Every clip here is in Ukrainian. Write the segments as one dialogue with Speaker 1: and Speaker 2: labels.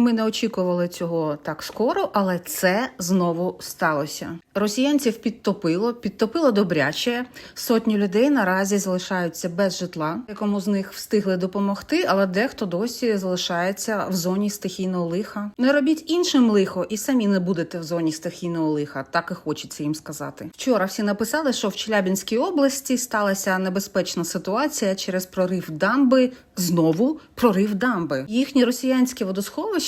Speaker 1: Ми не очікували цього так скоро, але це знову сталося. Росіянців підтопило, підтопило добряче. Сотні людей наразі залишаються без житла. Якому з них встигли допомогти, але дехто досі залишається в зоні стихійного лиха. Не робіть іншим лихо, і самі не будете в зоні стихійного лиха. Так і хочеться їм сказати. Вчора всі написали, що в Челябінській області сталася небезпечна ситуація через прорив дамби. Знову прорив дамби. Їхнє росіянське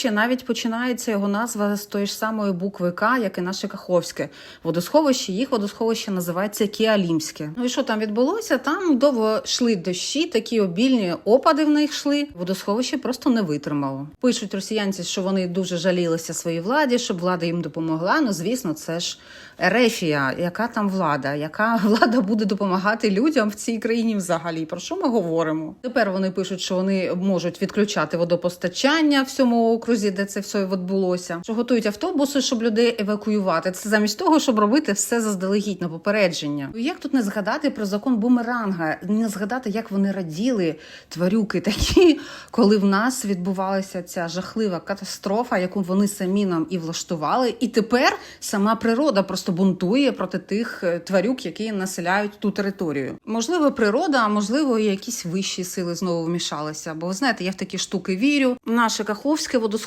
Speaker 1: водосховище навіть починається його назва з тої ж самої букви К, як і наше Каховське водосховище. Їх водосховище називається Кіалімське. Ну і що там відбулося? Там довго йшли дощі, такі обільні опади в них йшли. Водосховище просто не витримало. Пишуть росіянці, що вони дуже жалілися своїй владі, щоб влада їм допомогла. Ну звісно, це ж Ерефія. Яка там влада? Яка влада буде допомагати людям в цій країні взагалі? Про що ми говоримо? Тепер вони пишуть, що вони можуть відключати водопостачання в цьому окрузі, де це все відбулося. Що готують автобуси, щоб людей евакуювати. Це замість того, щоб робити все заздалегідь на попередження. Як тут не згадати про закон бумеранга, не згадати, як вони раділи тварюки такі, коли в нас відбувалася ця жахлива катастрофа, яку вони самі нам і влаштували. І тепер сама природа просто бунтує проти тих е, тварюк, які населяють ту територію. Можливо, природа, а можливо, і якісь вищі сили знову вмішалися. Бо ви знаєте, я в такі штуки вірю. Наше Каховське водосховище,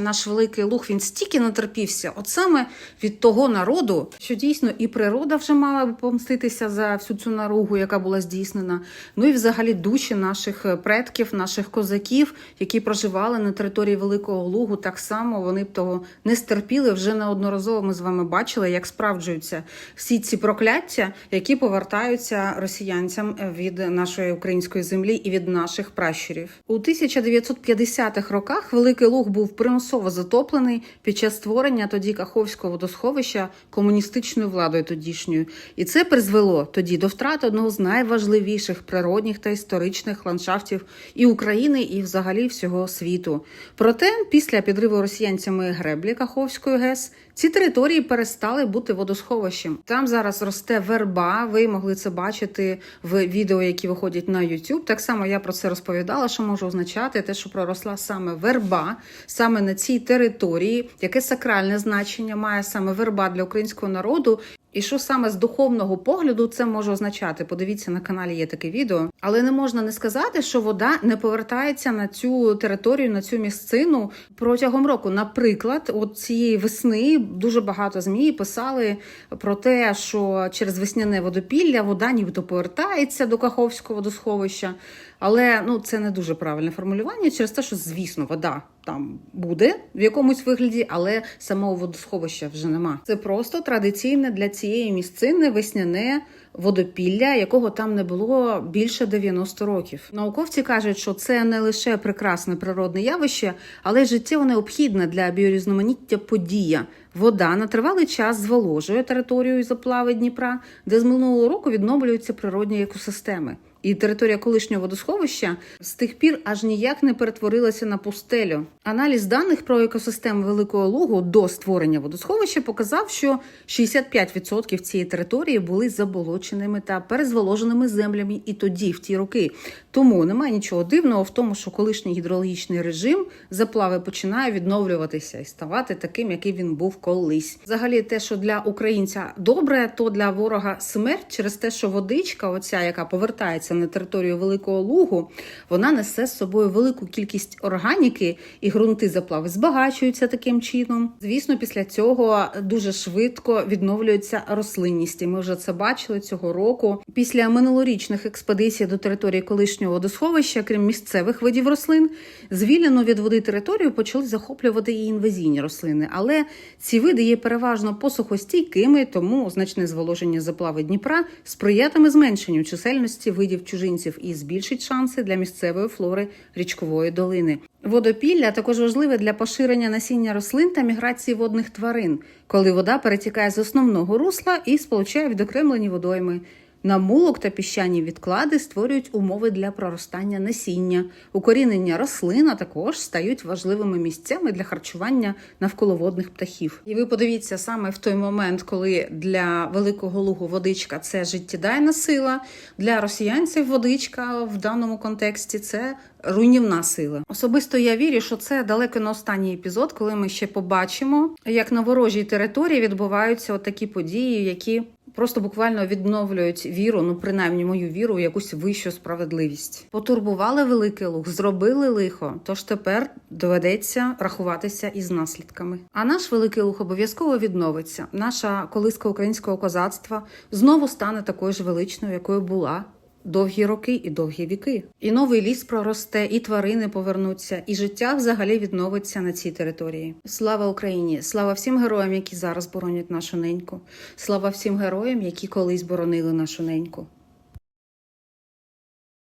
Speaker 1: наш великий луг, він стільки натерпівся, от саме від того народу, що дійсно і природа вже мала би помститися за всю цю наругу, яка була здійснена. Ну і взагалі душі наших е, предків, наших козаків, які проживали на території Великого Лугу, так само вони б того не стерпіли. Вже неодноразово ми з вами бачили, як справджуються всі ці прокляття, які повертаються росіянцям від нашої української землі і від наших пращурів. У 1950-х роках Великий Луг був примусово затоплений під час створення тоді Каховського водосховища комуністичною владою тодішньою, і це призвело тоді до втрати одного з найважливіших природних та історичних ландшафтів і України, і взагалі всього світу. Проте, після підриву росіянцями греблі Каховської ГЕС, ці території перестали бути водосховищем. Там зараз росте верба. Ви могли це бачити в відео, які виходять на YouTube. Так само я про це розповідала, що може означати те, що проросла саме верба, саме на цій території, яке сакральне значення має саме верба для українського народу. І що саме з духовного погляду це може означати? Подивіться на каналі є таке відео, але не можна не сказати, що вода не повертається на цю територію, на цю місцину протягом року. Наприклад, от цієї весни дуже багато змі писали про те, що через весняне водопілля вода нібито повертається до Каховського водосховища. Але ну це не дуже правильне формулювання через те, що звісно, вода там буде в якомусь вигляді, але самого водосховища вже нема. Це просто традиційне для цієї місцини весняне водопілля, якого там не було більше 90 років. Науковці кажуть, що це не лише прекрасне природне явище, але й життєво необхідне для біорізноманіття подія. Вода на тривалий час зволожує територію заплави Дніпра, де з минулого року відновлюються природні екосистеми. І територія колишнього водосховища з тих пір аж ніяк не перетворилася на пустелю. Аналіз даних про екосистему Великого Лугу до створення водосховища показав, що 65% цієї території були заболоченими та перезволоженими землями і тоді, в ті роки. Тому немає нічого дивного в тому, що колишній гідрологічний режим заплави починає відновлюватися і ставати таким, який він був колись. Взагалі, те, що для українця добре, то для ворога смерть через те, що водичка, оця яка повертається на територію Великого Лугу, вона несе з собою велику кількість органіки, і ґрунти заплави збагачуються таким чином. Звісно, після цього дуже швидко відновлюється рослинність. І Ми вже це бачили цього року. Після минулорічних експедицій до території колишнього водосховища, крім місцевих видів рослин, звільнену від води територію почали захоплювати і інвазійні рослини. Але ці види є переважно посухостійкими, тому значне зволоження заплави Дніпра сприятиме зменшенню чисельності видів чужинців і збільшить шанси для місцевої флори річкової долини. Водопілля також важливе для поширення насіння рослин та міграції водних тварин, коли вода перетікає з основного русла і сполучає відокремлені водойми. Намулок та піщані відклади створюють умови для проростання насіння. Укорінення рослин також стають важливими місцями для харчування навколоводних птахів. І ви подивіться саме в той момент, коли для великого лугу водичка це життєдайна сила, для росіянців водичка в даному контексті це руйнівна сила. Особисто я вірю, що це далеко не останній епізод, коли ми ще побачимо, як на ворожій території відбуваються такі події, які просто буквально відновлюють віру, ну принаймні мою віру, у якусь вищу справедливість. Потурбували великий луг, зробили лихо. Тож тепер доведеться рахуватися із наслідками. А наш великий луг обов'язково відновиться. Наша колиска українського козацтва знову стане такою ж величною, якою була. Довгі роки і довгі віки, і новий ліс проросте, і тварини повернуться, і життя взагалі відновиться на цій території. Слава Україні! Слава всім героям, які зараз боронять нашу неньку. Слава всім героям, які колись боронили нашу неньку.